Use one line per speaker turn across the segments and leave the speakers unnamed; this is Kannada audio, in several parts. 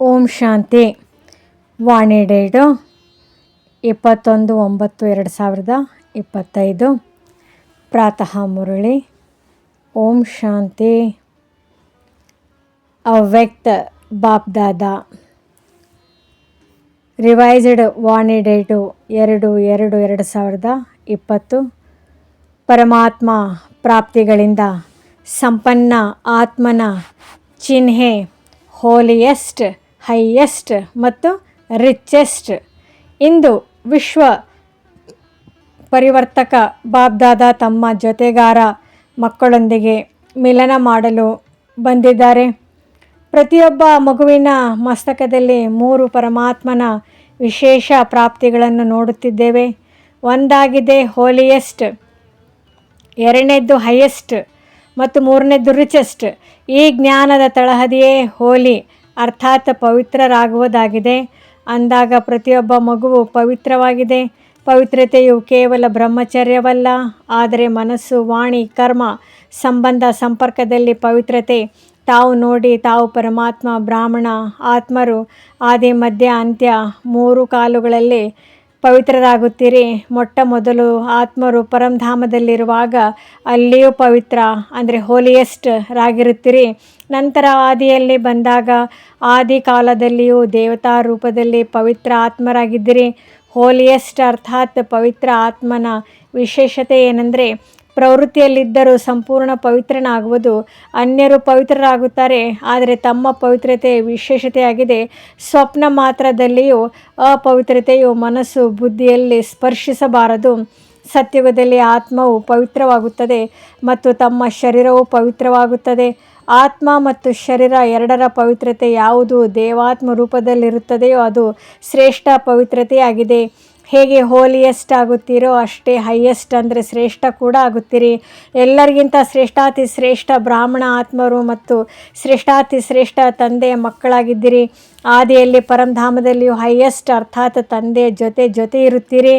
ಓಂ ಶಾಂತಿ. ವಾಣಿ ಡೇಟು ಇಪ್ಪತ್ತೊಂದು ಒಂಬತ್ತು ಎರಡು ಸಾವಿರದ ಇಪ್ಪತ್ತೈದು. ಪ್ರಾತಃ ಮುರಳಿ, ಓಂ ಶಾಂತಿ. ಅವ್ಯಕ್ತ ಬಾಪ್ದಾದ ರಿವೈಸ್ಡ್ ವಾಣಿ ಡೇಟು ಎರಡು ಎರಡು ಎರಡು ಸಾವಿರದ ಇಪ್ಪತ್ತು. ಪರಮಾತ್ಮ ಪ್ರಾಪ್ತಿಗಳಿಂದ ಸಂಪನ್ನ ಆತ್ಮನ ಚಿಹ್ನೆ ಹೋಲಿಯೆಸ್ಟ್ ಹೈಯೆಸ್ಟ್ ಮತ್ತು ರಿಚೆಸ್ಟ್. ಇಂದು ವಿಶ್ವ ಪರಿವರ್ತಕ ಬಾಬ್ದಾದ ತಮ್ಮ ಜೊತೆಗಾರ ಮಕ್ಕಳೊಂದಿಗೆ ಮಿಲನ ಮಾಡಲು ಬಂದಿದ್ದಾರೆ. ಪ್ರತಿಯೊಬ್ಬ ಮಗುವಿನ ಮಸ್ತಕದಲ್ಲಿ ಮೂರು ಪರಮಾತ್ಮನ ವಿಶೇಷ ಪ್ರಾಪ್ತಿಗಳನ್ನು ನೋಡುತ್ತಿದ್ದೇವೆ. ಒಂದಾಗಿದೆ ಹೋಲಿಯೆಸ್ಟ್, ಎರಡನೇದ್ದು ಹೈಯೆಸ್ಟ್ ಮತ್ತು ಮೂರನೇದ್ದು ರಿಚೆಸ್ಟ್. ಈ ಜ್ಞಾನದ ತಳಹದಿಯೇ ಹೋಲಿ ಅರ್ಥಾತ್ ಪವಿತ್ರರಾಗುವುದಾಗಿದೆ. ಅಂದಾಗ ಪ್ರತಿಯೊಬ್ಬ ಮಗುವು ಪವಿತ್ರವಾಗಿದೆ. ಪವಿತ್ರತೆಯು ಕೇವಲ ಬ್ರಹ್ಮಚರ್ಯವಲ್ಲ. ಆದರೆ ಮನಸ್ಸು, ವಾಣಿ, ಕರ್ಮ, ಸಂಬಂಧ, ಸಂಪರ್ಕದಲ್ಲಿ ಪವಿತ್ರತೆ. ತಾವು ನೋಡಿ, ತಾವು ಪರಮಾತ್ಮ, ಬ್ರಾಹ್ಮಣ, ಆತ್ಮರು, ಆದಿ, ಮಧ್ಯ, ಅಂತ್ಯ, ಮೂರು ಕಾಲುಗಳಲ್ಲಿ ಪವಿತ್ರರಾಗುತ್ತೀರಿ. ಮೊಟ್ಟ ಮೊದಲು ಆತ್ಮರು ಪರಂಧಾಮದಲ್ಲಿರುವಾಗ ಅಲ್ಲಿಯೂ ಪವಿತ್ರ, ಅಂದರೆ ಹೋಲಿಯೆಸ್ಟ್ ರಾಗಿರುತ್ತೀರಿ. ನಂತರ ಆದಿಯಲ್ಲಿ ಬಂದಾಗ ಆದಿ ಕಾಲದಲ್ಲಿಯೂ ದೇವತಾ ರೂಪದಲ್ಲಿ ಪವಿತ್ರ ಆತ್ಮರಾಗಿದ್ದೀರಿ. ಹೋಲಿಯೆಸ್ಟ್ ಅರ್ಥಾತ್ ಪವಿತ್ರ ಆತ್ಮನ ವಿಶೇಷತೆ ಏನೆಂದರೆ ಪ್ರವೃತ್ತಿಯಲ್ಲಿದ್ದರೂ ಸಂಪೂರ್ಣ ಪವಿತ್ರನಾಗುವುದು. ಅನ್ಯರು ಪವಿತ್ರರಾಗುತ್ತಾರೆ, ಆದರೆ ತಮ್ಮ ಪವಿತ್ರತೆ ವಿಶೇಷತೆಯಾಗಿದೆ. ಸ್ವಪ್ನ ಮಾತ್ರದಲ್ಲಿಯೂ ಅಪವಿತ್ರತೆಯು ಮನಸ್ಸು ಬುದ್ಧಿಯಲ್ಲಿ ಸ್ಪರ್ಶಿಸಬಾರದು. ಸತ್ಯುಗದಲ್ಲಿ ಆತ್ಮವು ಪವಿತ್ರವಾಗುತ್ತದೆ ಮತ್ತು ತಮ್ಮ ಶರೀರವು ಪವಿತ್ರವಾಗುತ್ತದೆ. ಆತ್ಮ ಮತ್ತು ಶರೀರ ಎರಡರ ಪವಿತ್ರತೆ ಯಾವುದು ದೇವಾತ್ಮ ರೂಪದಲ್ಲಿರುತ್ತದೆಯೋ ಅದು ಶ್ರೇಷ್ಠ ಪವಿತ್ರತೆಯಾಗಿದೆ. ಹೇಗೆ ಹೋಲಿಯೆಸ್ಟ್ ಆಗುತ್ತೀರೋ ಅಷ್ಟೇ ಹೈಯೆಸ್ಟ್ ಅಂದರೆ ಶ್ರೇಷ್ಠ ಕೂಡ ಆಗುತ್ತೀರಿ. ಎಲ್ಲರಿಗಿಂತ ಶ್ರೇಷ್ಠಾತಿ ಶ್ರೇಷ್ಠ ಬ್ರಾಹ್ಮಣ, ಆತ್ಮರು ಮತ್ತು ಶ್ರೇಷ್ಠಾತಿ ಶ್ರೇಷ್ಠ ತಂದೆಯ ಮಕ್ಕಳಾಗಿದ್ದೀರಿ. ಆದಿಯಲ್ಲಿ ಪರಂಧಾಮದಲ್ಲಿಯೂ ಹೈಯೆಸ್ಟ್ ಅರ್ಥಾತ್ ತಂದೆ ಜೊತೆ ಜೊತೆ ಇರುತ್ತೀರಿ.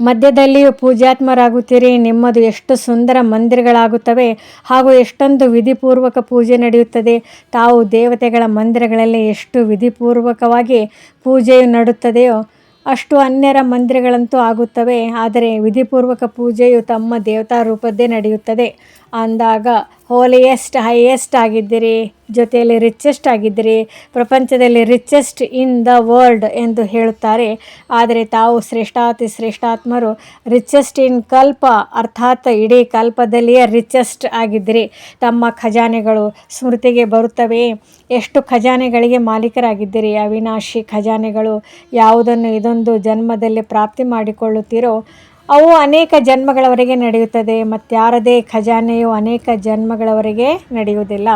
ಮಧ್ಯದಲ್ಲಿಯೂ ಪೂಜಾತ್ಮರಾಗುತ್ತೀರಿ ನಿಮ್ಮದು ಎಷ್ಟು ಸುಂದರ ಮಂದಿರಗಳಾಗುತ್ತವೆ ಹಾಗೂ ಎಷ್ಟೊಂದು ವಿಧಿಪೂರ್ವಕ ಪೂಜೆ ನಡೆಯುತ್ತದೆ. ತಾವು ದೇವತೆಗಳ ಮಂದಿರಗಳಲ್ಲಿ ಎಷ್ಟು ವಿಧಿಪೂರ್ವಕವಾಗಿ ಪೂಜೆಯು ನಡುತ್ತದೆಯೋ ಅಷ್ಟು ಅನ್ಯರ ಮಂದಿರಗಳಂತೂ ಆಗುತ್ತವೆ ಆದರೆ ವಿಧಿಪೂರ್ವಕ ಪೂಜೆಯು ತಮ್ಮ ದೇವತಾ ರೂಪದ್ದೇ ನಡೆಯುತ್ತದೆ. ಅಂದಾಗ ಹೋಲಿಯೆಸ್ಟ್, ಹೈಯೆಸ್ಟ್ ಆಗಿದ್ದೀರಿ, ಜೊತೆಯಲ್ಲಿ ರಿಚೆಸ್ಟ್ ಆಗಿದ್ದೀರಿ, ಪ್ರಪಂಚದಲ್ಲಿ ರಿಚೆಸ್ಟ್ ಇನ್ ದ ವರ್ಲ್ಡ್ ಎಂದು ಹೇಳುತ್ತಾರೆ. ಆದರೆ ತಾವು ಶ್ರೇಷ್ಠಾತಿ ಶ್ರೇಷ್ಠಾತ್ಮರು ರಿಚೆಸ್ಟ್ ಇನ್ ಕಲ್ಪ, ಅರ್ಥಾತ್ ಇಡೀ ಕಲ್ಪದಲ್ಲಿಯೇ ರಿಚೆಸ್ಟ್ ಆಗಿದ್ದೀರಿ. ತಮ್ಮ ಖಜಾನೆಗಳು ಸ್ಮೃತಿಗೆ ಬರುತ್ತವೆ. ಎಷ್ಟು ಖಜಾನೆಗಳಿಗೆ ಮಾಲೀಕರಾಗಿದ್ದೀರಿ, ಅವಿನಾಶಿ ಖಜಾನೆಗಳು? ಯಾವುದನ್ನು ಇದೊಂದು ಜನ್ಮದಲ್ಲಿ ಪ್ರಾಪ್ತಿ ಮಾಡಿಕೊಳ್ಳುತ್ತೀರೋ ಅವು ಅನೇಕ ಜನ್ಮಗಳವರೆಗೆ ನಡೆಯುತ್ತದೆ, ಮತ್ತಾರದೇ ಖಜಾನೆಯು ಅನೇಕ ಜನ್ಮಗಳವರೆಗೆ ನಡೆಯುವುದಿಲ್ಲ.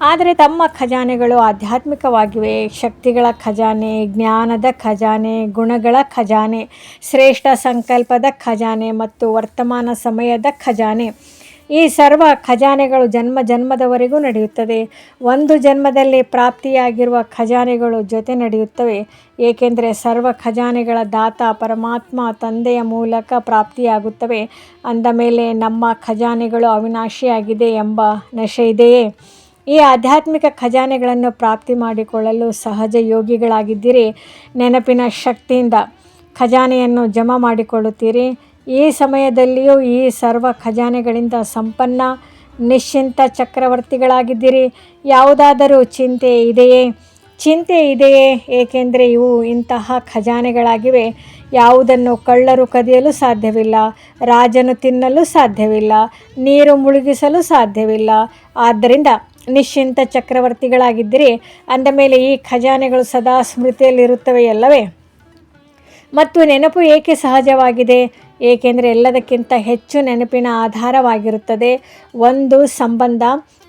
ಆದರೆ ತಮ್ಮ ಖಜಾನೆಗಳು ಆಧ್ಯಾತ್ಮಿಕವಾಗಿವೆ. ಶಕ್ತಿಗಳ ಖಜಾನೆ, ಜ್ಞಾನದ ಖಜಾನೆ, ಗುಣಗಳ ಖಜಾನೆ, ಶ್ರೇಷ್ಠ ಸಂಕಲ್ಪದ ಖಜಾನೆ ಮತ್ತು ವರ್ತಮಾನ ಸಮಯದ ಖಜಾನೆ. ಈ ಸರ್ವ ಖಜಾನೆಗಳು ಜನ್ಮ ಜನ್ಮದವರೆಗೂ ನಡೆಯುತ್ತದೆ ಒಂದು ಜನ್ಮದಲ್ಲಿ ಪ್ರಾಪ್ತಿಯಾಗಿರುವ ಖಜಾನೆಗಳು ಜೊತೆ ನಡೆಯುತ್ತವೆ. ಏಕೆಂದರೆ ಸರ್ವ ಖಜಾನೆಗಳ ದಾತ ಪರಮಾತ್ಮ ತಂದೆಯ ಮೂಲಕ ಪ್ರಾಪ್ತಿಯಾಗುತ್ತವೆ. ಅಂದ ಮೇಲೆ ನಮ್ಮ ಖಜಾನೆಗಳು ಅವಿನಾಶಿಯಾಗಿದೆ ಎಂಬ ನಶೆ ಇದೆಯೇ? ಈ ಆಧ್ಯಾತ್ಮಿಕ ಖಜಾನೆಗಳನ್ನು ಪ್ರಾಪ್ತಿ ಮಾಡಿಕೊಳ್ಳಲು ಸಹಜ ಯೋಗಿಗಳಾಗಿದ್ದೀರಿ. ನೆನಪಿನ ಶಕ್ತಿಯಿಂದ ಖಜಾನೆಯನ್ನು ಜಮಾ ಮಾಡಿಕೊಳ್ಳುತ್ತೀರಿ. ಈ ಸಮಯದಲ್ಲಿಯೂ ಈ ಸರ್ವ ಖಜಾನೆಗಳಿಂದ ಸಂಪನ್ನ, ನಿಶ್ಚಿಂತ ಚಕ್ರವರ್ತಿಗಳಾಗಿದ್ದೀರಿ. ಯಾವುದಾದರೂ ಚಿಂತೆ ಇದೆಯೇ? ಚಿಂತೆ ಇದೆಯೇ? ಏಕೆಂದರೆ ಇವು ಇಂತಹ ಖಜಾನೆಗಳಾಗಿವೆ. ಯಾವುದನ್ನು ಕಳ್ಳರು ಕದಿಯಲು ಸಾಧ್ಯವಿಲ್ಲ, ರಾಜನು ತಿನ್ನಲು ಸಾಧ್ಯವಿಲ್ಲ, ನೀರು ಮುಳುಗಿಸಲು ಸಾಧ್ಯವಿಲ್ಲ. ಆದ್ದರಿಂದ ನಿಶ್ಚಿಂತ ಚಕ್ರವರ್ತಿಗಳಾಗಿದ್ದಿರಿ. ಅಂದ ಮೇಲೆ ಈ ಖಜಾನೆಗಳು ಸದಾ ಸ್ಮೃತಿಯಲ್ಲಿರುತ್ತವೆಯಲ್ಲವೇ? ಮತ್ತು ನೆನಪು ಏಕೆ ಸಹಜವಾಗಿದೆ? ಏಕೆಂದರೆ ಎಲ್ಲದಕ್ಕಿಂತ ಹೆಚ್ಚು ನೆನಪಿನ ಆಧಾರವಾಗಿರುತ್ತದೆ ಒಂದು ಸಂಬಂಧ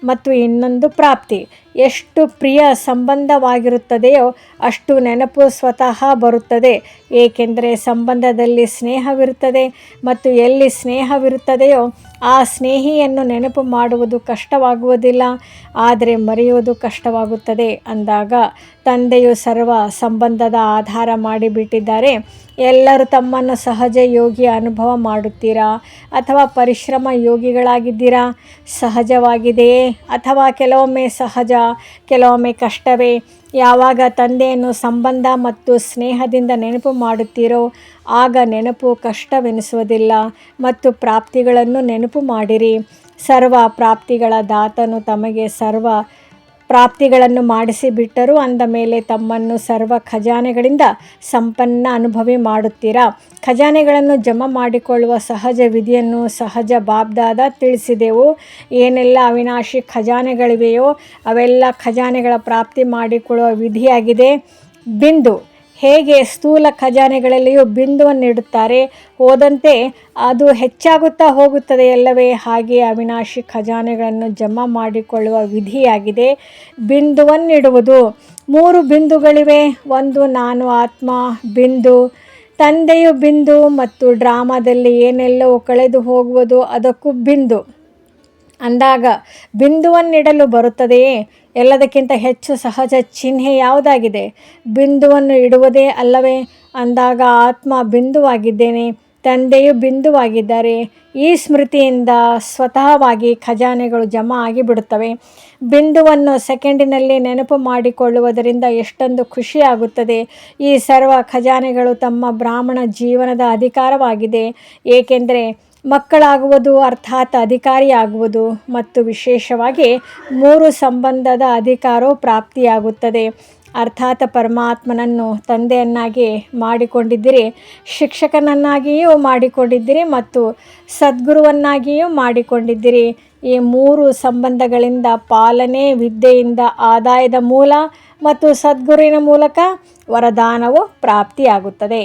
ಮತ್ತು ಇನ್ನೊಂದು ಪ್ರಾಪ್ತಿ. ಎಷ್ಟು ಪ್ರಿಯ ಸಂಬಂಧವಾಗಿರುತ್ತದೆಯೋ ಅಷ್ಟು ನೆನಪು ಸ್ವತಃ ಬರುತ್ತದೆ. ಏಕೆಂದರೆ ಸಂಬಂಧದಲ್ಲಿ ಸ್ನೇಹವಿರುತ್ತದೆ ಮತ್ತು ಎಲ್ಲಿ ಸ್ನೇಹವಿರುತ್ತದೆಯೋ ಆ ಸ್ನೇಹಿಯನ್ನು ನೆನಪು ಮಾಡುವುದು ಕಷ್ಟವಾಗುವುದಿಲ್ಲ. ಆದರೆ ಮರೆಯುವುದು ಕಷ್ಟವಾಗುತ್ತದೆ ಅಂದಾಗ ತಂದೆಯು ಸರ್ವ ಸಂಬಂಧದ ಆಧಾರ ಮಾಡಿಬಿಟ್ಟಿದ್ದಾರೆ. ಎಲ್ಲರೂ ತಮ್ಮನ್ನು ಸಹಜ ಯೋಗಿ ಅನುಭವ ಮಾಡುತ್ತೀರಾ ಅಥವಾ ಪರಿಶ್ರಮ ಯೋಗಿಗಳಾಗಿದ್ದೀರಾ? ಸಹಜವಾಗಿದೆಯೇ? ಅಥವಾ ಕೆಲವೊಮ್ಮೆ ಸಹಜ, ಕೆಲವೊಮ್ಮೆ ಕಷ್ಟವೇ, ಯಾವಾಗ ತಂದೆಯನ್ನು ಸಂಬಂಧ ಮತ್ತು ಸ್ನೇಹದಿಂದ ನೆನಪು ಮಾಡುತ್ತೀರೋ, ಆಗ ನೆನಪು ಕಷ್ಟವೆನಿಸುವುದಿಲ್ಲ ಮತ್ತು ಪ್ರಾಪ್ತಿಗಳನ್ನು ನೆನಪು ಮಾಡಿರಿ. ಸರ್ವ ಪ್ರಾಪ್ತಿಗಳ ದಾತನು ತಮಗೆ ಸರ್ವ ಪ್ರಾಪ್ತಿಗಳನ್ನು ಮಾಡಿಸಿಬಿಟ್ಟರು, ಅಂದ ಮೇಲೆ ತಮ್ಮನ್ನು ಸರ್ವ ಖಜಾನೆಗಳಿಂದ ಸಂಪನ್ನ ಅನುಭವಿ ಮಾಡುತ್ತೀರಾ? ಖಜಾನೆಗಳನ್ನು ಜಮಾ ಮಾಡಿಕೊಳ್ಳುವ ಸಹಜ ವಿಧಿಯನ್ನು ಸಹಜ ಬಾಬ್ದಾದ ತಿಳಿಸಿದೆವು. ಏನೆಲ್ಲ ಅವಿನಾಶಿ ಖಜಾನೆಗಳಿವೆಯೋ ಅವೆಲ್ಲ ಖಜಾನೆಗಳ ಪ್ರಾಪ್ತಿ ಮಾಡಿಕೊಳ್ಳುವ ವಿಧಿಯಾಗಿದೆ. ಬಿಂದು ಹೇಗೆ ಸ್ಥೂಲ ಖಜಾನೆಗಳಲ್ಲಿಯೂ ಬಿಂದುವನ್ನು ಇಡುತ್ತಾರೆ ಹೋದಂತೆ ಅದು ಹೆಚ್ಚಾಗುತ್ತಾ ಹೋಗುತ್ತದೆ ಎಲ್ಲವೇ ಹಾಗೆ ಅವಿನಾಶಿ ಖಜಾನೆಗಳನ್ನು ಜಮಾ ಮಾಡಿಕೊಳ್ಳುವ ವಿಧಿಯಾಗಿದೆ. ಬಿಂದುವನ್ನಿಡುವುದು ಮೂರು ಬಿಂದುಗಳಿವೆ. ಒಂದು ನಾನು ಆತ್ಮ, ಬಿಂದು ತಂದೆಯು ಬಿಂದು ಮತ್ತು ಡ್ರಾಮಾದಲ್ಲಿ ಏನೆಲ್ಲವೂ ಕಳೆದು ಹೋಗುವುದು ಅದಕ್ಕೂ ಬಿಂದು. ಅಂದಾಗ ಬಿಂದುವನ್ನಿಡಲು ಬರುತ್ತದೆಯೇ? ಎಲ್ಲದಕ್ಕಿಂತ ಹೆಚ್ಚು ಸಹಜ ಚಿಹ್ನೆ ಯಾವುದಾಗಿದೆ? ಬಿಂದುವನ್ನು ಇಡುವುದೇ ಅಲ್ಲವೇ? ಅಂದಾಗ ಆತ್ಮ ಬಿಂದುವಾಗಿದ್ದೇನೆ, ತಂದೆಯು ಬಿಂದುವಾಗಿದ್ದಾರೆ. ಈ ಸ್ಮೃತಿಯಿಂದ ಸ್ವತಃವಾಗಿ ಖಜಾನೆಗಳು ಜಮಾ ಆಗಿಬಿಡುತ್ತವೆ. ಬಿಂದುವನ್ನು ಸೆಕೆಂಡಿನಲ್ಲಿ ನೆನಪು ಮಾಡಿಕೊಳ್ಳುವುದರಿಂದ ಎಷ್ಟೊಂದು ಖುಷಿಯಾಗುತ್ತದೆ. ಈ ಸರ್ವ ಖಜಾನೆಗಳು ತಮ್ಮ ಬ್ರಾಹ್ಮಣ ಜೀವನದ ಅಧಿಕಾರವಾಗಿದೆ. ಏಕೆಂದರೆ ಮಕ್ಕಳಾಗುವುದು ಅರ್ಥಾತ್ ಅಧಿಕಾರಿಯಾಗುವುದು ಮತ್ತು ವಿಶೇಷವಾಗಿ ಮೂರು ಸಂಬಂಧದ ಅಧಿಕಾರವು ಪ್ರಾಪ್ತಿಯಾಗುತ್ತದೆ. ಅರ್ಥಾತ್ ಪರಮಾತ್ಮನನ್ನು ತಂದೆಯನ್ನಾಗಿ ಮಾಡಿಕೊಂಡಿದ್ದೀರಿ, ಶಿಕ್ಷಕನನ್ನಾಗಿಯೂ ಮಾಡಿಕೊಂಡಿದ್ದೀರಿ ಮತ್ತು ಸದ್ಗುರುವನ್ನಾಗಿಯೂ ಮಾಡಿಕೊಂಡಿದ್ದೀರಿ. ಈ ಮೂರು ಸಂಬಂಧಗಳಿಂದ ಪಾಲನೆ, ವಿದ್ಯೆಯಿಂದ ಆದಾಯದ ಮೂಲ ಮತ್ತು ಸದ್ಗುರುವಿನ ಮೂಲಕ ವರದಾನವು ಪ್ರಾಪ್ತಿಯಾಗುತ್ತದೆ.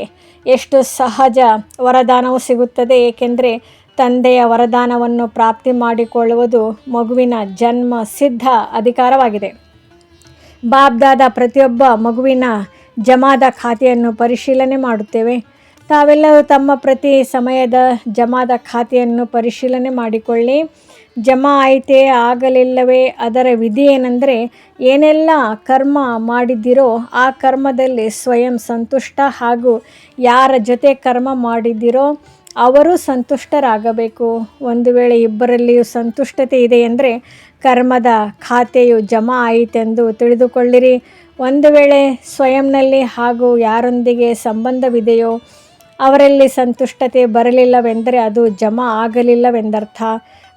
ಎಷ್ಟು ಸಹಜ ವರದಾನವು ಸಿಗುತ್ತದೆ, ಏಕೆಂದರೆ ತಂದೆಯ ವರದಾನವನ್ನು ಪ್ರಾಪ್ತಿ ಮಾಡಿಕೊಳ್ಳುವುದು ಮಗುವಿನ ಜನ್ಮ ಸಿದ್ಧ ಅಧಿಕಾರವಾಗಿದೆ. ಬಾಬ್ದಾದ ಪ್ರತಿಯೊಬ್ಬ ಮಗುವಿನ ಜಮಾದ ಖಾತೆಯನ್ನು ಪರಿಶೀಲನೆ ಮಾಡುತ್ತೇವೆ. ತಾವೆಲ್ಲರೂ ತಮ್ಮ ಪ್ರತಿ ಸಮಯದ ಜಮಾದ ಖಾತೆಯನ್ನು ಪರಿಶೀಲನೆ ಮಾಡಿಕೊಳ್ಳಿ. ಜಮಾ ಆಯಿತೇ ಆಗಲಿಲ್ಲವೇ ಅದರ ವಿಧಿ ಏನೆಂದರೆ ಏನೆಲ್ಲ ಕರ್ಮ ಮಾಡಿದ್ದೀರೋ ಆ ಕರ್ಮದಲ್ಲಿ ಸ್ವಯಂ ಸಂತುಷ್ಟ ಹಾಗೂ ಯಾರ ಜೊತೆ ಕರ್ಮ ಮಾಡಿದ್ದೀರೋ ಅವರು ಸಂತುಷ್ಟರಾಗಬೇಕು. ಒಂದು ವೇಳೆ ಇಬ್ಬರಲ್ಲಿಯೂ ಸಂತುಷ್ಟತೆ ಇದೆ ಎಂದರೆ ಕರ್ಮದ ಖಾತೆಯು ಜಮಾ ಆಯಿತೆಂದು ತಿಳಿದುಕೊಳ್ಳಿರಿ. ಒಂದು ವೇಳೆ ಸ್ವಯಂನಲ್ಲಿ ಹಾಗೂ ಯಾರೊಂದಿಗೆ ಸಂಬಂಧವಿದೆಯೋ ಅವರಲ್ಲಿ ಸಂತುಷ್ಟತೆ ಬರಲಿಲ್ಲವೆಂದರೆ ಅದು ಜಮಾ ಆಗಲಿಲ್ಲವೆಂದರ್ಥ.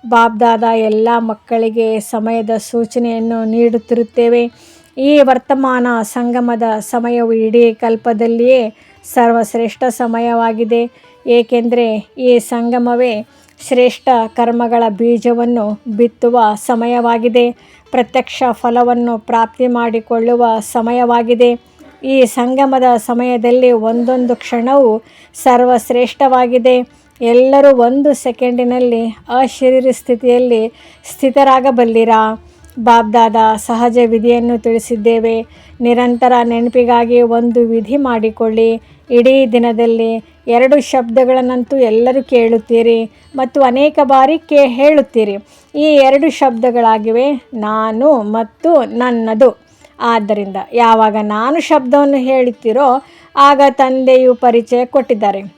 ಬಾಬ್ದಾದ ಎಲ್ಲ ಮಕ್ಕಳಿಗೆ ಸಮಯದ ಸೂಚನೆಯನ್ನು ನೀಡುತ್ತಿರುತ್ತೇವೆ. ಈ ವರ್ತಮಾನ ಸಂಗಮದ ಸಮಯವು ಇಡೀ ಕಲ್ಪದಲ್ಲಿಯೇ ಸರ್ವಶ್ರೇಷ್ಠ ಸಮಯವಾಗಿದೆ. ಏಕೆಂದರೆ ಈ ಸಂಗಮವೇ ಶ್ರೇಷ್ಠ ಕರ್ಮಗಳ ಬೀಜವನ್ನು ಬಿತ್ತುವ ಸಮಯವಾಗಿದೆ. ಪ್ರತ್ಯಕ್ಷ ಫಲವನ್ನು ಪ್ರಾಪ್ತಿ ಮಾಡಿಕೊಳ್ಳುವ ಸಮಯವಾಗಿದೆ. ಈ ಸಂಗಮದ ಸಮಯದಲ್ಲಿ ಒಂದೊಂದು ಕ್ಷಣವು ಸರ್ವಶ್ರೇಷ್ಠವಾಗಿದೆ. ಎಲ್ಲರೂ ಒಂದು ಸೆಕೆಂಡಿನಲ್ಲಿ ಅಶರೀರ ಸ್ಥಿತಿಯಲ್ಲಿ ಸ್ಥಿತರಾಗಬಲ್ಲಿರಾ? ಬಾಬ್ದಾದ ಸಹಜ ವಿಧಿಯನ್ನು ತಿಳಿಸಿದ್ದೇವೆ. ನಿರಂತರ ನೆನಪಿಗಾಗಿ ಒಂದು ವಿಧಿ ಮಾಡಿಕೊಳ್ಳಿ. ಇಡೀ ದಿನದಲ್ಲಿ ಎರಡು ಶಬ್ದಗಳನ್ನಂತೂ ಎಲ್ಲರೂ ಕೇಳುತ್ತೀರಿ ಮತ್ತು ಅನೇಕ ಬಾರಿ ಕೇ ಹೇಳುತ್ತೀರಿ. ಈ ಎರಡು ಶಬ್ದಗಳಾಗಿವೆ, ನಾನು ಮತ್ತು ನನ್ನದು. ಆದ್ದರಿಂದ ಯಾವಾಗ ನಾನು ಶಬ್ದವನ್ನು ಹೇಳುತ್ತೀರೋ ಆಗ ತಂದೆಯು ಪರಿಚಯ ಕೊಟ್ಟಿದ್ದಾರೆ.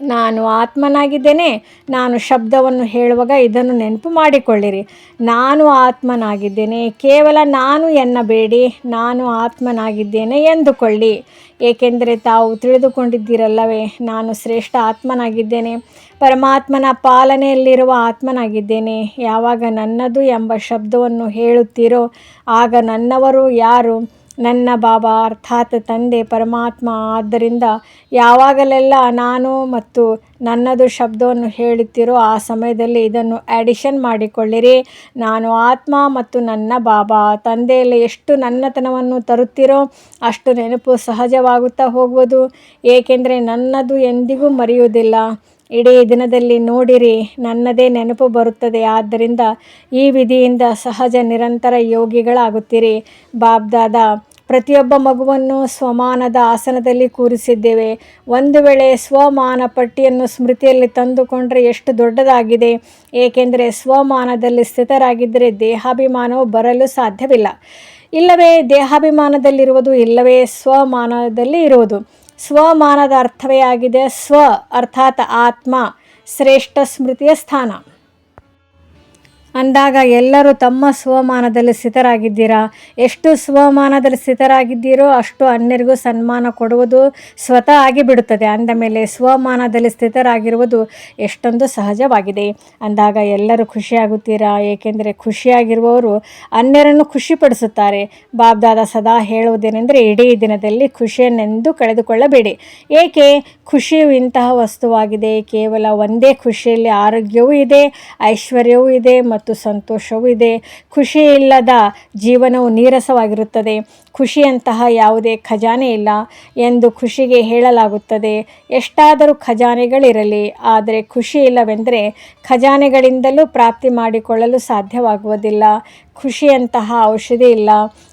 ನಾನು ಆತ್ಮನಾಗಿದ್ದೇನೆ, ನಾನು ಶಬ್ದವನ್ನು ಹೇಳುವಾಗ ಇದನ್ನು ನೆನಪು ಮಾಡಿಕೊಳ್ಳಿರಿ. ನಾನು ಆತ್ಮನಾಗಿದ್ದೇನೆ, ಕೇವಲ ನಾನು ಎನ್ನಬೇಡಿ, ನಾನು ಆತ್ಮನಾಗಿದ್ದೇನೆ ಎಂದುಕೊಳ್ಳಿ. ಏಕೆಂದರೆ ತಾವು ತಿಳಿದುಕೊಂಡಿದ್ದೀರಲ್ಲವೇ, ನಾನು ಶ್ರೇಷ್ಠ ಆತ್ಮನಾಗಿದ್ದೇನೆ, ಪರಮಾತ್ಮನ ಪಾಲನೆಯಲ್ಲಿರುವ ಆತ್ಮನಾಗಿದ್ದೇನೆ. ಯಾವಾಗ ನನ್ನದು ಎಂಬ ಶಬ್ದವನ್ನು ಹೇಳುತ್ತೀರೋ, ಆಗ ನನ್ನವರು ಯಾರು? ನನ್ನ ಬಾಬಾ ಅರ್ಥಾತ್ ತಂದೆ ಪರಮಾತ್ಮ. ಆದ್ದರಿಂದ ಯಾವಾಗಲೆಲ್ಲ ನಾನು ಮತ್ತು ನನ್ನದು ಶಬ್ದವನ್ನು ಹೇಳುತ್ತೀರೋ ಆ ಸಮಯದಲ್ಲಿ ಇದನ್ನು ಆ್ಯಡಿಷನ್ ಮಾಡಿಕೊಳ್ಳಿರಿ. ನಾನು ಆತ್ಮ ಮತ್ತು ನನ್ನ ಬಾಬಾ. ತಂದೆಯಲ್ಲಿ ಎಷ್ಟು ನನ್ನತನವನ್ನು ತರುತ್ತೀರೋ ಅಷ್ಟು ನೆನಪು ಸಹಜವಾಗುತ್ತಾ ಹೋಗುವುದು. ಏಕೆಂದರೆ ನನ್ನದು ಎಂದಿಗೂ ಮರೆಯುವುದಿಲ್ಲ. ಇಡೀ ದಿನದಲ್ಲಿ ನೋಡಿರಿ, ನನ್ನದೇ ನೆನಪು ಬರುತ್ತದೆ. ಆದ್ದರಿಂದ ಈ ವಿಧಿಯಿಂದ ಸಹಜ ನಿರಂತರ ಯೋಗಿಗಳಾಗುತ್ತೀರಿ. ಬಾಬ್ದಾದ ಪ್ರತಿಯೊಬ್ಬ ಮಗುವನ್ನು ಸ್ವಮಾನದ ಆಸನದಲ್ಲಿ ಕೂರಿಸಿದ್ದೇವೆ. ಒಂದು ವೇಳೆ ಸ್ವಮಾನ ಪಟ್ಟಿಯನ್ನು ಸ್ಮೃತಿಯಲ್ಲಿ ತಂದುಕೊಂಡರೆ ಎಷ್ಟು ದೊಡ್ಡದಾಗಿದೆ. ಏಕೆಂದರೆ ಸ್ವಮಾನದಲ್ಲಿ ಸ್ಥಿತರಾಗಿದ್ದರೆ ದೇಹಾಭಿಮಾನವು ಬರಲು ಸಾಧ್ಯವಿಲ್ಲ. ಇಲ್ಲವೇ, ದೇಹಾಭಿಮಾನದಲ್ಲಿರುವುದು ಇಲ್ಲವೇ, ಸ್ವಮಾನದಲ್ಲಿ ಇರುವುದು. ಸ್ವಮಾನದ ಅರ್ಥವೇ ಆಗಿದೆ ಸ್ವ, ಅರ್ಥಾತ್ ಆತ್ಮ, ಶ್ರೇಷ್ಠ ಸ್ಮೃತಿಯ ಸ್ಥಾನ. ಅಂದಾಗ ಎಲ್ಲರೂ ತಮ್ಮ ಸ್ವಮಾನದಲ್ಲಿ ಸ್ಥಿತರಾಗಿದ್ದೀರಾ? ಎಷ್ಟು ಸ್ವಮಾನದಲ್ಲಿ ಸ್ಥಿತರಾಗಿದ್ದೀರೋ ಅಷ್ಟು ಅನ್ಯರಿಗೂ ಸನ್ಮಾನ ಕೊಡುವುದು ಸ್ವತಃ ಆಗಿಬಿಡುತ್ತದೆ. ಅಂದ ಮೇಲೆ ಸ್ವಮಾನದಲ್ಲಿ ಸ್ಥಿತರಾಗಿರುವುದು ಎಷ್ಟೊಂದು ಸಹಜವಾಗಿದೆ. ಅಂದಾಗ ಎಲ್ಲರೂ ಖುಷಿಯಾಗುತ್ತೀರಾ? ಏಕೆಂದರೆ ಖುಷಿಯಾಗಿರುವವರು ಅನ್ಯರನ್ನು ಖುಷಿಪಡಿಸುತ್ತಾರೆ. ಬಾಬ್ದಾದ ಸದಾ ಹೇಳುವುದೇನೆಂದರೆ, ಇಡೀ ದಿನದಲ್ಲಿ ಖುಷಿಯನ್ನೆಂದು ಕಳೆದುಕೊಳ್ಳಬೇಡಿ. ಏಕೆ? ಖುಷಿಯು ಇಂತಹ ವಸ್ತುವಾಗಿದೆ. ಕೇವಲ ಒಂದೇ ಖುಷಿಯಲ್ಲಿ ಆರೋಗ್ಯವೂ ಇದೆ, ಐಶ್ವರ್ಯವೂ ಇದೆ ಮತ್ತು ಸಂತೋಷವೂ ಇದೆ. ಖುಷಿ ಇಲ್ಲದ ಜೀವನವು ನೀರಸವಾಗಿರುತ್ತದೆ. ಖುಷಿಯಂತಹ ಯಾವುದೇ ಖಜಾನೆ ಇಲ್ಲ ಎಂದು ಖುಷಿಗೆ ಹೇಳಲಾಗುತ್ತದೆ. ಎಷ್ಟಾದರೂ ಖಜಾನೆಗಳಿರಲಿ, ಆದರೆ ಖುಷಿ ಇಲ್ಲವೆಂದರೆ ಖಜಾನೆಗಳಿಂದಲೂ ಪ್ರಾಪ್ತಿ ಮಾಡಿಕೊಳ್ಳಲು ಸಾಧ್ಯವಾಗುವುದಿಲ್ಲ. ಖುಷಿಯಂತಹ ಔಷಧಿ ಇಲ್ಲ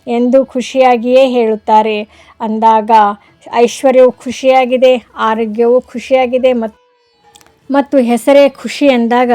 ಎಂದು ಖುಷಿಯಾಗಿಯೇ ಹೇಳುತ್ತಾರೆ. ಅಂದಾಗ ಐಶ್ವರ್ಯವು ಖುಷಿಯಾಗಿದೆ, ಆರೋಗ್ಯವು ಖುಷಿಯಾಗಿದೆ ಮತ್ತು ಮತ್ತು ಹೆಸರೇ ಖುಷಿ ಎಂದಾಗ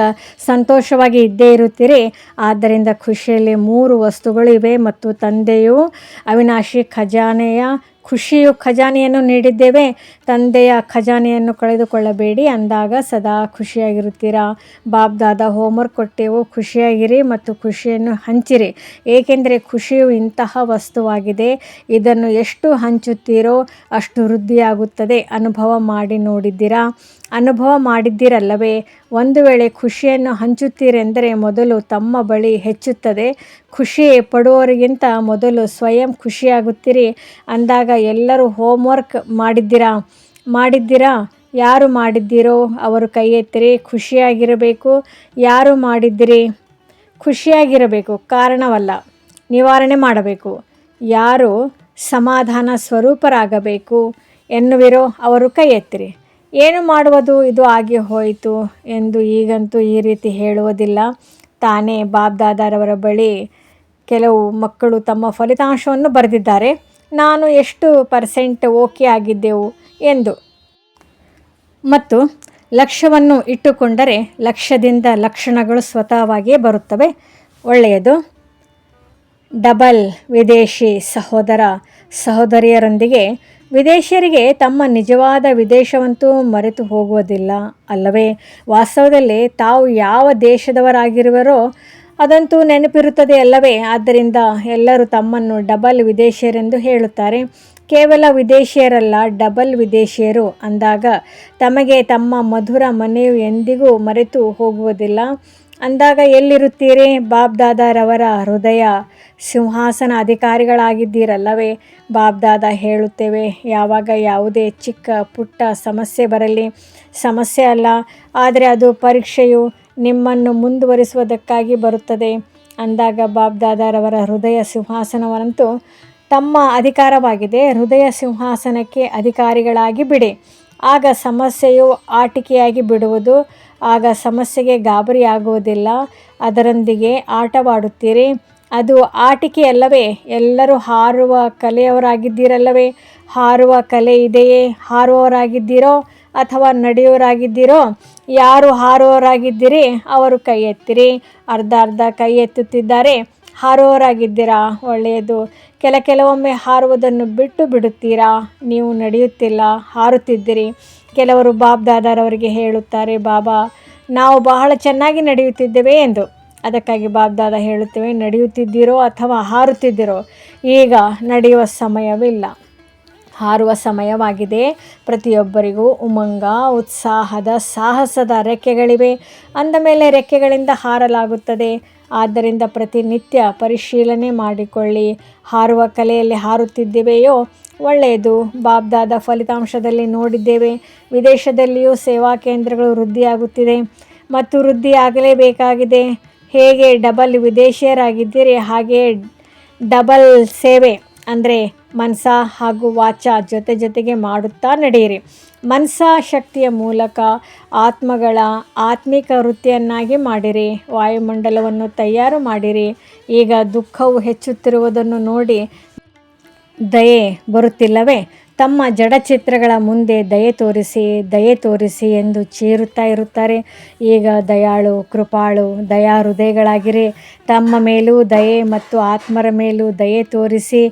ಸಂತೋಷವಾಗಿ ಇದ್ದೇ ಇರುತ್ತೀರಿ. ಆದ್ದರಿಂದ ಖುಷಿಯಲ್ಲಿ ಮೂರು ವಸ್ತುಗಳು ಇವೆ ಮತ್ತು ತಂದೆಯು ಅವಿನಾಶಿ ಖಜಾನೆಯ ಖುಷಿಯು ಖಜಾನೆಯನ್ನು ನೀಡಿದ್ದೇವೆ. ತಂದೆಯ ಖಜಾನೆಯನ್ನು ಕಳೆದುಕೊಳ್ಳಬೇಡಿ ಅಂದಾಗ ಸದಾ ಖುಷಿಯಾಗಿರುತ್ತೀರಾ. ಬಾಬ್ದಾದ ಹೋಮ್ವರ್ಕ್ ಕೊಟ್ಟೆವು, ಖುಷಿಯಾಗಿರಿ ಮತ್ತು ಖುಷಿಯನ್ನು ಹಂಚಿರಿ. ಏಕೆಂದರೆ ಖುಷಿಯು ಇಂತಹ ವಸ್ತುವಾಗಿದೆ, ಇದನ್ನು ಎಷ್ಟು ಹಂಚುತ್ತೀರೋ ಅಷ್ಟು ವೃದ್ಧಿಯಾಗುತ್ತದೆ. ಅನುಭವ ಮಾಡಿ ನೋಡಿದ್ದೀರಾ. ಅನುಭವ ಮಾಡಿದ್ದೀರಲ್ಲವೇ? ಒಂದು ವೇಳೆ ಖುಷಿಯನ್ನು ಹಂಚುತ್ತೀರೆಂದರೆ ಮೊದಲು ತಮ್ಮ ಬಳಿ ಹೆಚ್ಚುತ್ತದೆ. ಖುಷಿ ಪಡುವವರಿಗಿಂತ ಮೊದಲು ಸ್ವಯಂ ಖುಷಿಯಾಗುತ್ತೀರಿ. ಅಂದಾಗ ಎಲ್ಲರೂ ಹೋಮ್ವರ್ಕ್ ಮಾಡಿದ್ದೀರಾ? ಮಾಡಿದ್ದೀರಾ? ಯಾರು ಮಾಡಿದ್ದೀರೋ ಅವರು ಕೈ ಎತ್ತಿರಿ ಖುಷಿಯಾಗಿರಬೇಕು. ಯಾರು ಮಾಡಿದ್ದೀರಿ? ಖುಷಿಯಾಗಿರಬೇಕು. ಕಾರಣವಲ್ಲ. ನಿವಾರಣೆ ಮಾಡಬೇಕು. ಯಾರು ಸಮಾಧಾನ ಸ್ವರೂಪರಾಗಬೇಕು ಎನ್ನುವಿರೋ ಅವರು ಕೈ ಎತ್ತಿರಿ ಏನು ಮಾಡುವುದು? ಇದು ಆಗಿ ಹೋಯಿತು ಎಂದು ಈಗಂತೂ ಈ ರೀತಿ ಹೇಳುವುದಿಲ್ಲ. ತಾನೇ ಬಾಬ್ದಾದಾರವರ ಬಳಿ ಕೆಲವು ಮಕ್ಕಳು ತಮ್ಮ ಫಲಿತಾಂಶವನ್ನು ಬರೆದಿದ್ದಾರೆ. ನಾನು ಎಷ್ಟು ಪರ್ಸೆಂಟ್ ಓಕೆ ಆಗಿದ್ದೆವು ಎಂದು. ಮತ್ತು ಲಕ್ಷ್ಯವನ್ನು ಇಟ್ಟುಕೊಂಡರೆ ಲಕ್ಷ್ಯದಿಂದ ಲಕ್ಷಣಗಳು ಸ್ವತಃವಾಗಿಯೇ ಬರುತ್ತವೆ. ಒಳ್ಳೆಯದು. ಡಬಲ್ ವಿದೇಶಿ ಸಹೋದರ ಸಹೋದರಿಯರೊಂದಿಗೆ ವಿದೇಶಿಯರಿಗೆ ತಮ್ಮ ನಿಜವಾದ ವಿದೇಶವಂತೂ ಮರೆತು ಹೋಗುವುದಿಲ್ಲ. ಅಲ್ಲವೇ, ವಾಸ್ತವದಲ್ಲಿ ತಾವು ಯಾವ ದೇಶದವರಾಗಿರುವರೋ ಅದಂತೂ ನೆನಪಿರುತ್ತದೆ ಅಲ್ಲವೇ? ಆದ್ದರಿಂದ ಎಲ್ಲರೂ ತಮ್ಮನ್ನು ಡಬಲ್ ವಿದೇಶಿಯರೆಂದು ಹೇಳುತ್ತಾರೆ. ಕೇವಲ ವಿದೇಶಿಯರಲ್ಲ, ಡಬಲ್ ವಿದೇಶಿಯರು ಅಂದಾಗ ತಮಗೆ ತಮ್ಮ ಮಧುರ ಮನೆಯು ಎಂದಿಗೂ ಮರೆತು ಹೋಗುವುದಿಲ್ಲ. ಅಂದಾಗ ಎಲ್ಲಿರುತ್ತೀರಿ ಬಾಬ್ದಾದಾರವರ ಹೃದಯ? ಸಿಂಹಾಸನ ಅಧಿಕಾರಿಗಳಾಗಿದ್ದೀರಲ್ಲವೇ? ಬಾಬ್ದಾದ ಹೇಳುತ್ತೇವೆ, ಯಾವಾಗ ಯಾವುದೇ ಚಿಕ್ಕ ಪುಟ್ಟ ಸಮಸ್ಯೆ ಬರಲಿ. ಸಮಸ್ಯೆ ಅಲ್ಲ, ಆದರೆ ಅದು ಪರೀಕ್ಷೆಯು ನಿಮ್ಮನ್ನು ಮುಂದುವರಿಸುವುದಕ್ಕಾಗಿ ಬರುತ್ತದೆ. ಅಂದಾಗ ಬಾಬ್ದಾದಾರವರ ಹೃದಯ ಸಿಂಹಾಸನವನ್ನಂತೂ ತಮ್ಮ ಅಧಿಕಾರವಾಗಿದೆ. ಹೃದಯ ಸಿಂಹಾಸನಕ್ಕೆ ಅಧಿಕಾರಿಗಳಾಗಿ ಬಿಡಿ. ಆಗ ಸಮಸ್ಯೆಯು ಆಟಿಕೆಯಾಗಿ ಬಿಡುವುದು ಆಗ ಸಮಸ್ಯೆಗೆ ಗಾಬರಿಯಾಗುವುದಿಲ್ಲ. ಅದರೊಂದಿಗೆ ಆಟವಾಡುತ್ತೀರಿ. ಅದು ಆಟಿಕೆಯಲ್ಲವೇ? ಎಲ್ಲರೂ ಹಾರುವ ಕಲೆಯವರಾಗಿದ್ದೀರಲ್ಲವೇ? ಹಾರುವ ಕಲೆ ಇದೆಯೇ? ಹಾರುವವರಾಗಿದ್ದೀರೋ ಅಥವಾ ನಡೆಯುವರಾಗಿದ್ದೀರೋ ಯಾರು ಹಾರುವವರಾಗಿದ್ದೀರಿ? ಅವರು ಕೈ ಎತ್ತಿರಿ ಅರ್ಧ ಅರ್ಧ ಕೈ ಎತ್ತುತ್ತಿದ್ದಾರೆ. ಹಾರುವವರಾಗಿದ್ದೀರಾ? ಒಳ್ಳೆಯದು. ಕೆಲ ಕೆಲವೊಮ್ಮೆ ಹಾರುವುದನ್ನು ಬಿಟ್ಟು ಬಿಡುತ್ತೀರಾ? ನೀವು ನಡೆಯುತ್ತಿಲ್ಲ. ಹಾರುತ್ತಿದ್ದೀರಿ. ಕೆಲವರು ಬಾಬ್ ದಾದಾರವರಿಗೆ ಹೇಳುತ್ತಾರೆ, ಬಾಬಾ, ನಾವು ಬಹಳ ಚೆನ್ನಾಗಿ ನಡೆಯುತ್ತಿದ್ದೇವೆ ಎಂದು. ಅದಕ್ಕಾಗಿ ಬಾಬ್ದಾದ ಹೇಳುತ್ತೇವೆ, ನಡೆಯುತ್ತಿದ್ದೀರೋ ಅಥವಾ ಹಾರುತ್ತಿದ್ದೀರೋ, ಈಗ ನಡೆಯುವ ಸಮಯವಿಲ್ಲ. ಹಾರುವ ಸಮಯವಾಗಿದೆ. ಪ್ರತಿಯೊಬ್ಬರಿಗೂ ಉಮಂಗ, ಉತ್ಸಾಹದ ಸಾಹಸದ ರೆಕ್ಕೆಗಳಿವೆ. ಅಂದ ಮೇಲೆ ರೆಕ್ಕೆಗಳಿಂದ ಹಾರಲಾಗುತ್ತದೆ. ಆದ್ದರಿಂದ ಪ್ರತಿನಿತ್ಯ ಪರಿಶೀಲನೆ ಮಾಡಿಕೊಳ್ಳಿ. ಹಾರುವ ಕಲೆಯಲ್ಲಿ ಹಾರುತ್ತಿದ್ದೇವೆಯೋ? ಒಳ್ಳೆಯದು. ಬಾಬ್ದಾದ ಫಲಿತಾಂಶದಲ್ಲಿ ನೋಡಿದ್ದೇವೆ. ವಿದೇಶದಲ್ಲಿಯೂ ಸೇವಾ ಕೇಂದ್ರಗಳು ವೃದ್ಧಿಯಾಗುತ್ತಿದೆ. ಮತ್ತು ವೃದ್ಧಿಯಾಗಲೇಬೇಕಾಗಿದೆ. ಹೇಗೆ ಡಬಲ್ ವಿದೇಶಿಯರಾಗಿದ್ದೀರಿ? ಹಾಗೆಯೇ ಡಬಲ್ ಸೇವೆ ಅಂದರೆ ಮನಸ ಹಾಗೂ ವಾಚ ಜೊತೆ ಜೊತೆಗೆ ಮಾಡುತ್ತಾ ನಡೆಯಿರಿ. ಮನಸ ಶಕ್ತಿಯ ಮೂಲಕ ಆತ್ಮಗಳ ಆತ್ಮಿಕ ವೃತ್ತಿಯನ್ನಾಗಿ ಮಾಡಿರಿ, ವಾಯುಮಂಡಲವನ್ನು ತಯಾರು ಮಾಡಿರಿ. ಈಗ ದುಃಖವು ಹೆಚ್ಚುತ್ತಿರುವುದನ್ನು ನೋಡಿ ದಯೆ ಬರುತ್ತಿಲ್ಲವೇ? ತಮ್ಮ ಜಡಚಿತ್ರಗಳ ಮುಂದೆ ದಯೆ ತೋರಿಸಿ ದಯೆ ತೋರಿಸಿ ಎಂದು ಚೀರುತ್ತಾ ಇರುತ್ತಾರೆ. ಈಗ ದಯಾಳು, ಕೃಪಾಳು, ದಯಾ ಹೃದಯಗಳಾಗಿರಿ. ತಮ್ಮ ಮೇಲೂ ದಯೆ ಮತ್ತು ಆತ್ಮರ ಮೇಲೂ ದಯೆ ತೋರಿಸಿ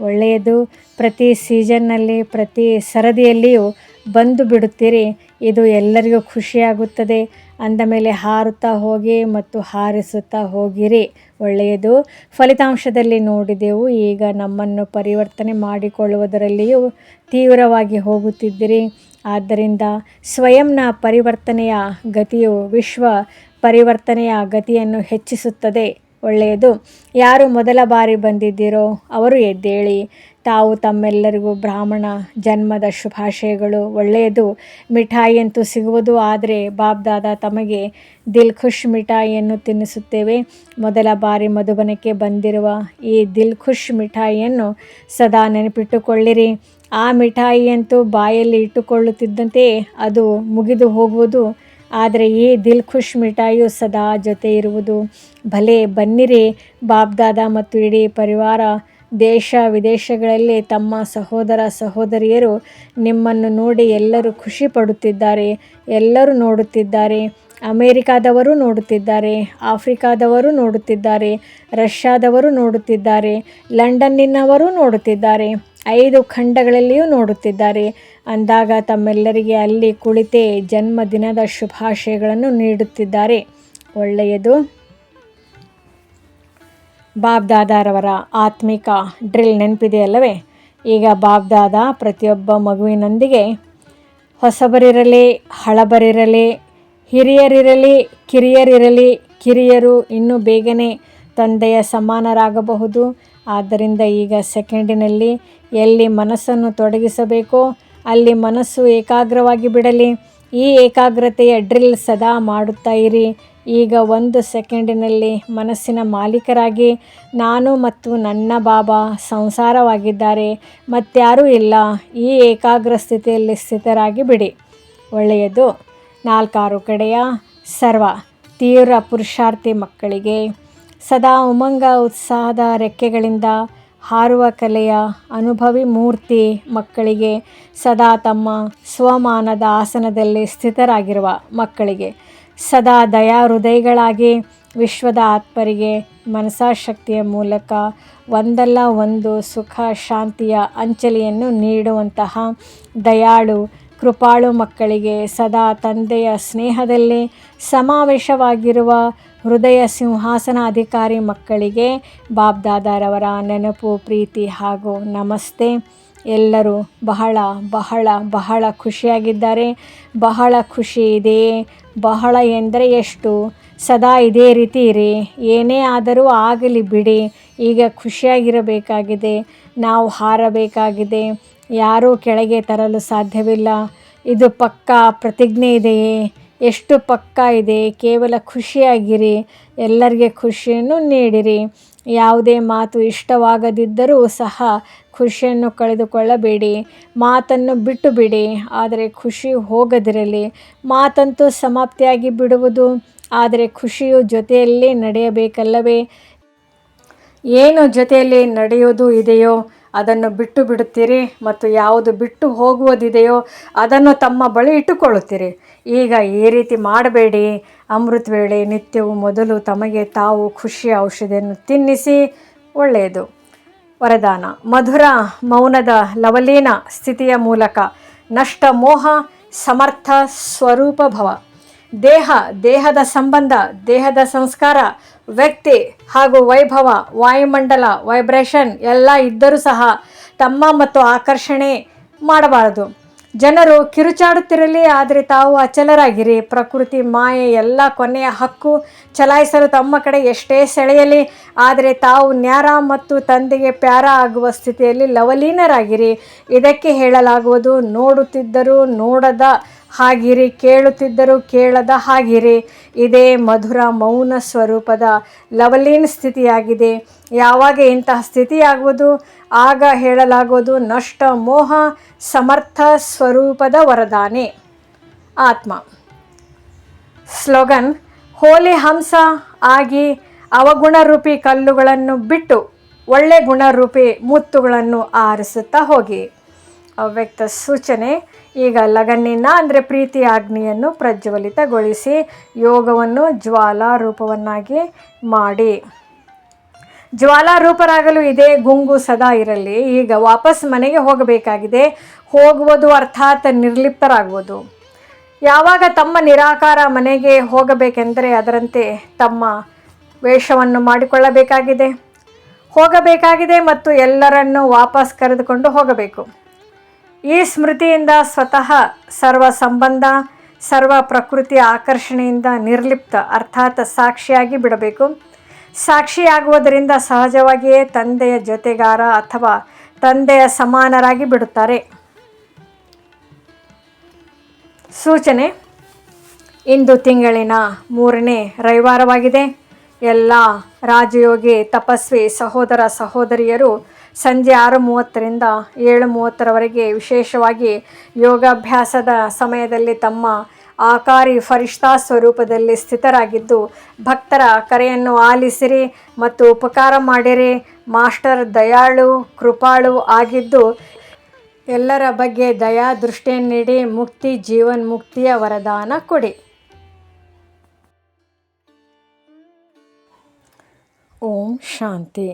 ಒಳ್ಳೆಯದು. ಪ್ರತಿ ಸೀಸನ್ನಲ್ಲಿ, ಪ್ರತಿ ಸರದಿಯಲ್ಲಿಯೂ ಬಂದು ಬಿಡುತ್ತೀರಿ. ಇದು ಎಲ್ಲರಿಗೂ ಖುಷಿಯಾಗುತ್ತದೆ. ಅಂದ ಮೇಲೆ ಹಾರುತ್ತಾ ಹೋಗಿ ಮತ್ತು ಹಾರಿಸುತ್ತಾ ಹೋಗಿರಿ. ಒಳ್ಳೆಯದು. ಫಲಿತಾಂಶದಲ್ಲಿ ನೋಡಿದೆವು. ಈಗ ನಮ್ಮನ್ನು ಪರಿವರ್ತನೆ ಮಾಡಿಕೊಳ್ಳುವುದರಲ್ಲಿಯೂ ತೀವ್ರವಾಗಿ ಹೋಗುತ್ತಿದ್ದೀರಿ. ಆದ್ದರಿಂದ ಸ್ವಯಂನ ಪರಿವರ್ತನೆಯ ಗತಿಯು ವಿಶ್ವ ಪರಿವರ್ತನೆಯ ಗತಿಯನ್ನು ಹೆಚ್ಚಿಸುತ್ತದೆ. ಒಳ್ಳೆಯದು. ಯಾರು ಮೊದಲ ಬಾರಿ ಬಂದಿದ್ದೀರೋ ಅವರು ಎದ್ದೇಳಿ. ತಾವು ತಮ್ಮೆಲ್ಲರಿಗೂ ಬ್ರಾಹ್ಮಣ ಜನ್ಮದ ಶುಭಾಶಯಗಳು. ಒಳ್ಳೆಯದು ಮಿಠಾಯಿಯಂತೂ ಸಿಗುವುದು, ಆದರೆ ಬಾಬ್ದಾದ ತಮಗೆ ದಿಲ್ ಖುಷ್ ಮಿಠಾಯಿಯನ್ನು ತಿನ್ನಿಸುತ್ತೇವೆ. ಮೊದಲ ಬಾರಿ ಮಧುಬನಕ್ಕೆ ಬಂದಿರುವ ಈ ದಿಲ್ ಖುಷ್ ಮಿಠಾಯಿಯನ್ನು ಸದಾ ನೆನಪಿಟ್ಟುಕೊಳ್ಳಿರಿ. ಆ ಮಿಠಾಯಿಯಂತೂ ಬಾಯಲ್ಲಿ ಇಟ್ಟುಕೊಳ್ಳುತ್ತಿದ್ದಂತೆಯೇ ಅದು ಮುಗಿದು ಹೋಗುವುದು, ಆದರೆ ಈ ದಿಲ್ ಖುಷ್ ಮಿಠಾಯಿಯು ಸದಾ ಜೊತೆ ಇರುವುದು ಭಲೆ ಬನ್ನಿರಿ ಬಾಬ್ದಾದ ಮತ್ತು ಇಡೀ ಪರಿವಾರ ದೇಶ ವಿದೇಶಗಳಲ್ಲಿ ತಮ್ಮ ಸಹೋದರ ಸಹೋದರಿಯರು ನಿಮ್ಮನ್ನು ನೋಡಿ ಎಲ್ಲರೂ ಖುಷಿ ಪಡುತ್ತಿದ್ದಾರೆ, ಎಲ್ಲರೂ ನೋಡುತ್ತಿದ್ದಾರೆ, ಅಮೇರಿಕಾದವರು ನೋಡುತ್ತಿದ್ದಾರೆ, ಆಫ್ರಿಕಾದವರು ನೋಡುತ್ತಿದ್ದಾರೆ, ರಷ್ಯಾದವರು ನೋಡುತ್ತಿದ್ದಾರೆ, ಲಂಡನ್ನಿನವರು ನೋಡುತ್ತಿದ್ದಾರೆ, ಐದು ಖಂಡಗಳಲ್ಲಿಯೂ ನೋಡುತ್ತಿದ್ದಾರೆ. ಅಂದಾಗ ತಮ್ಮೆಲ್ಲರಿಗೆ ಅಲ್ಲಿ ಕುಳಿತೇ ಜನ್ಮದಿನದ ಶುಭಾಶಯಗಳನ್ನು ನೀಡುತ್ತಿದ್ದಾರೆ. ಒಳ್ಳೆಯದು. ಬಾಬ್ದಾದಾರವರ ಆತ್ಮಿಕ ಡ್ರಿಲ್ ನೆನಪಿದೆಯಲ್ಲವೇ ಈಗ ಬಾಬ್ದಾದ ಪ್ರತಿಯೊಬ್ಬ ಮಗುವಿನೊಂದಿಗೆ ಹೊಸಬರಿರಲಿ, ಹಳಬರಿರಲಿ, ಹಿರಿಯರಿರಲಿ, ಕಿರಿಯರಿರಲಿ, ಕಿರಿಯರು ಇನ್ನೂ ಬೇಗನೆ ತಂದೆಯ ಸಮಾನರಾಗಬಹುದು. ಆದ್ದರಿಂದ ಈಗ ಸೆಕೆಂಡಿನಲ್ಲಿ ಎಲ್ಲಿ ಮನಸ್ಸನ್ನು ತೊಡಗಿಸಬೇಕೋ, ಅಲ್ಲಿ ಮನಸ್ಸು ಏಕಾಗ್ರವಾಗಿ ಬಿಡಲಿ. ಈ ಏಕಾಗ್ರತೆಯ ಡ್ರಿಲ್ ಸದಾ ಮಾಡುತ್ತಾ ಇರಿ. ಈಗ ಒಂದು ಸೆಕೆಂಡಿನಲ್ಲಿ ಮನಸ್ಸಿನ ಮಾಲೀಕರಾಗಿ ನಾನು ಮತ್ತು ನನ್ನ ಬಾಬಾ ಸಂಸಾರವಾಗಿದ್ದಾರೆ, ಮತ್ತಾರೂ ಇಲ್ಲ. ಈ ಏಕಾಗ್ರ ಸ್ಥಿತಿಯಲ್ಲಿ ಸ್ಥಿತರಾಗಿ ಬಿಡಿ ಒಳ್ಳೆಯದು. ನಾಲ್ಕಾರು ಕಡೆಯ ಸರ್ವ ತೀವ್ರ ಪುರುಷಾರ್ಥಿ ಮಕ್ಕಳಿಗೆ ಸದಾ ಉಮಂಗ ಉತ್ಸಾಹದ ರೆಕ್ಕೆಗಳಿಂದ ಹಾರುವ ಕಲೆಯ ಅನುಭವಿ ಮೂರ್ತಿ ಮಕ್ಕಳಿಗೆ ಸದಾ ತಮ್ಮ ಸ್ವಮಾನದ ಆಸನದಲ್ಲಿ ಸ್ಥಿತರಾಗಿರುವ ಮಕ್ಕಳಿಗೆ ಸದಾ ದಯಾ ಹೃದಯಗಳಾಗಿ ವಿಶ್ವದ ಆತ್ಮರಿಗೆ ಮನಸಾಶಕ್ತಿಯ ಮೂಲಕ ಒಂದಲ್ಲ ಒಂದು ಸುಖ, ಶಾಂತಿಯ ಅಂಚಲಿಯನ್ನು ನೀಡುವಂತಹ ದಯಾಳು, ಕೃಪಾಳು ಮಕ್ಕಳಿಗೆ ಸದಾ ತಂದೆಯ ಸ್ನೇಹದಲ್ಲಿ ಸಮಾವೇಶವಾಗಿರುವ ಹೃದಯ ಸಿಂಹಾಸನ ಅಧಿಕಾರಿ ಮಕ್ಕಳಿಗೆ ಬಾಬ್ದಾದಾರವರ ನೆನಪು, ಪ್ರೀತಿ ಹಾಗೂ ನಮಸ್ತೆ. ಎಲ್ಲರೂ ಬಹಳ ಬಹಳ ಬಹಳ ಖುಷಿಯಾಗಿದ್ದಾರೆ. ಬಹಳ ಖುಷಿ ಇದೆ. ಬಹಳ ಎಂದರೆ ಎಷ್ಟು? ಸದಾ ಇದೇ ರೀತಿ ಇರಿ. ಏನೇ ಆದರೂ ಆಗಲಿ ಬಿಡಿ. ಈಗ ಖುಷಿಯಾಗಿರಬೇಕಾಗಿದೆ. ನಾವು ಹಾರಬೇಕಾಗಿದೆ. ಯಾರೂ ಕೆಳಗೆ ತರಲು ಸಾಧ್ಯವಿಲ್ಲ. ಇದು ಪಕ್ಕಾ ಪ್ರತಿಜ್ಞೆ ಇದೆಯೇ? ಎಷ್ಟು ಪಕ್ಕಾ ಇದೆ? ಕೇವಲ ಖುಷಿಯಾಗಿರಿ. ಎಲ್ಲರಿಗೆ ಖುಷಿಯನ್ನು ನೀಡಿರಿ. ಯಾವುದೇ ಮಾತು ಇಷ್ಟವಾಗದಿದ್ದರೂ ಸಹ ಖುಷಿಯನ್ನು ಕಳೆದುಕೊಳ್ಳಬೇಡಿ, ಮಾತನ್ನು ಬಿಟ್ಟು ಬಿಡಿ ಆದರೆ ಖುಷಿ ಹೋಗದಿರಲಿ. ಮಾತಂತೂ ಸಮಾಪ್ತಿಯಾಗಿ ಬಿಡುವುದು, ಆದರೆ ಖುಷಿಯು ಜೊತೆಯಲ್ಲೇ ನಡೆಯಬೇಕಲ್ಲವೇ? ಏನು ಜೊತೆಯಲ್ಲಿ ನಡೆಯೋದು ಇದೆಯೋ? ಅದನ್ನು ಬಿಟ್ಟು ಬಿಡುತ್ತೀರಿ ಮತ್ತು ಯಾವುದು ಬಿಟ್ಟು ಹೋಗುವುದಿದೆಯೋ ಅದನ್ನು ತಮ್ಮ ಬಳಿ ಇಟ್ಟುಕೊಳ್ಳುತ್ತೀರಿ. ಈಗ ಈ ರೀತಿ ಮಾಡಬೇಡಿ. ಅಮೃತ ವೇಳೆ ನಿತ್ಯವೂ ಮೊದಲು ತಮಗೆ ತಾವು ಖುಷಿಯ ಔಷಧಿಯನ್ನು ತಿನ್ನಿಸಿ ಒಳ್ಳೆಯದು. ವರದಾನ. ಮಧುರ ಮೌನದ ಲವಲೀನ ಸ್ಥಿತಿಯ ಮೂಲಕ ನಷ್ಟ ಮೋಹ ಸಮರ್ಥ ಸ್ವರೂಪ ಭವ. ದೇಹ, ದೇಹದ ಸಂಬಂಧ, ದೇಹದ ಸಂಸ್ಕಾರ, ವ್ಯಕ್ತಿ ಹಾಗೂ ವೈಭವ, ವಾಯುಮಂಡಲ, ವೈಬ್ರೇಷನ್ ಎಲ್ಲ ಇದ್ದರೂ ಸಹ ತಮ್ಮ ಮತ್ತು ಆಕರ್ಷಣೆ ಮಾಡಬಾರದು. ಜನರು ಕಿರುಚಾಡುತ್ತಿರಲಿ, ಆದರೆ ತಾವು ಅಚಲರಾಗಿರಿ. ಪ್ರಕೃತಿ ಮಾಯೆ ಎಲ್ಲ ಕೊನೆಯ ಹಕ್ಕು ಚಲಾಯಿಸಲು ತಮ್ಮ ಕಡೆ ಎಷ್ಟೇ ಸೆಳೆಯಲಿ, ಆದರೆ ತಾವು ನ್ಯಾರ ಮತ್ತು ತಂದೆಗೆ ಪ್ಯಾರ ಆಗುವ ಸ್ಥಿತಿಯಲ್ಲಿ ಲವಲೀನರಾಗಿರಿ. ಇದಕ್ಕೆ ಹೇಳಲಾಗುವುದು, ನೋಡುತ್ತಿದ್ದರೂ ನೋಡದ ಹಾಗಿರಿ, ಕೇಳುತ್ತಿದ್ದರೂ ಕೇಳದ ಹಾಗಿರಿ. ಇದೇ ಮಧುರ ಮೌನ ಸ್ವರೂಪದ ಲವಲೀನ್ ಸ್ಥಿತಿಯಾಗಿದೆ. ಯಾವಾಗ ಇಂತಹ ಸ್ಥಿತಿಯಾಗುವುದು? ಆಗ ಹೇಳಲಾಗುವುದು ನಷ್ಟ, ಮೋಹ, ಸಮರ್ಥ ಸ್ವರೂಪದ ವರದಾನೆ. ಆತ್ಮ. ಸ್ಲೋಗನ್, ಹೋಲಿ ಹಂಸ ಆಗಿ ಅವಗುಣರೂಪಿ ಕಲ್ಲುಗಳನ್ನು ಬಿಟ್ಟು ಒಳ್ಳೆ ಗುಣರೂಪಿ ಮುತ್ತುಗಳನ್ನು ಆರಿಸುತ್ತಾ ಹೋಗಿ. ಅವ್ಯಕ್ತ ಸೂಚನೆ ಈಗ ಲಗನ್ನಿನ, ಅಂದರೆ ಪ್ರೀತಿ ಅಗ್ನಿಯನ್ನು ಪ್ರಜ್ವಲಿತಗೊಳಿಸಿ ಯೋಗವನ್ನು ಜ್ವಾಲಾ ರೂಪವನ್ನಾಗಿ ಮಾಡಿ. ಜ್ವಾಲಾ ರೂಪರಾಗಲು ಇದೇ ಗುಂಗು ಸದಾ ಇರಲಿ. ಈಗ ವಾಪಸ್ ಮನೆಗೆ ಹೋಗಬೇಕಾಗಿದೆ. ಹೋಗುವುದು ಅರ್ಥಾತ್ ನಿರ್ಲಿಪ್ತರಾಗುವುದು. ಯಾವಾಗ ತಮ್ಮ ನಿರಾಕಾರ ಮನೆಗೆ ಹೋಗಬೇಕೆಂದರೆ ಅದರಂತೆ ತಮ್ಮ ವೇಷವನ್ನು ಮಾಡಿಕೊಳ್ಳಬೇಕಾಗಿದೆ. ಹೋಗಬೇಕಾಗಿದೆ ಮತ್ತು ಎಲ್ಲರನ್ನು ವಾಪಸ್ ಕರೆದುಕೊಂಡು ಹೋಗಬೇಕು. ಈ ಸ್ಮೃತಿಯಿಂದ ಸ್ವತಃ ಸರ್ವ ಸಂಬಂಧ, ಸರ್ವ ಪ್ರಕೃತಿಯ ಆಕರ್ಷಣೆಯಿಂದ ನಿರ್ಲಿಪ್ತ, ಅರ್ಥಾತ್ ಸಾಕ್ಷಿಯಾಗಿ ಬಿಡಬೇಕು. ಸಾಕ್ಷಿಯಾಗುವುದರಿಂದ ಸಹಜವಾಗಿಯೇ ತಂದೆಯ ಜೊತೆಗಾರ ಅಥವಾ ತಂದೆಯ ಸಮಾನರಾಗಿ ಬಿಡುತ್ತಾರೆ. ಸೂಚನೆ, ಇಂದು ತಿಂಗಳಿನ ಮೂರನೇ ರವಿವಾರವಾಗಿದೆ. ಎಲ್ಲ ರಾಜಯೋಗಿ, ತಪಸ್ವಿ ಸಹೋದರ ಸಹೋದರಿಯರು ಸಂಜೆ ಆರು ಮೂವತ್ತರಿಂದ ಏಳು ಮೂವತ್ತರವರೆಗೆ ವಿಶೇಷವಾಗಿ ಯೋಗಾಭ್ಯಾಸದ ಸಮಯದಲ್ಲಿ ತಮ್ಮ ಆಕಾರಿ ಫರಿಷ್ಠಾ ಸ್ವರೂಪದಲ್ಲಿ ಸ್ಥಿತರಾಗಿದ್ದು, ಭಕ್ತರ ಕರೆಯನ್ನು ಆಲಿಸಿರಿ ಮತ್ತು ಉಪಕಾರ ಮಾಡಿರಿ. ಮಾಸ್ಟರ್ ದಯಾಳು, ಕೃಪಾಳು ಆಗಿದ್ದು, ಎಲ್ಲರ ಬಗ್ಗೆ ದಯಾ ದೃಷ್ಟಿಯನ್ನು ನೀಡಿ ಮುಕ್ತಿ ಜೀವನ್ ಮುಕ್ತಿಯ ವರದಾನ ಕೊಡಿ. ಓಂ ಶಾಂತಿ.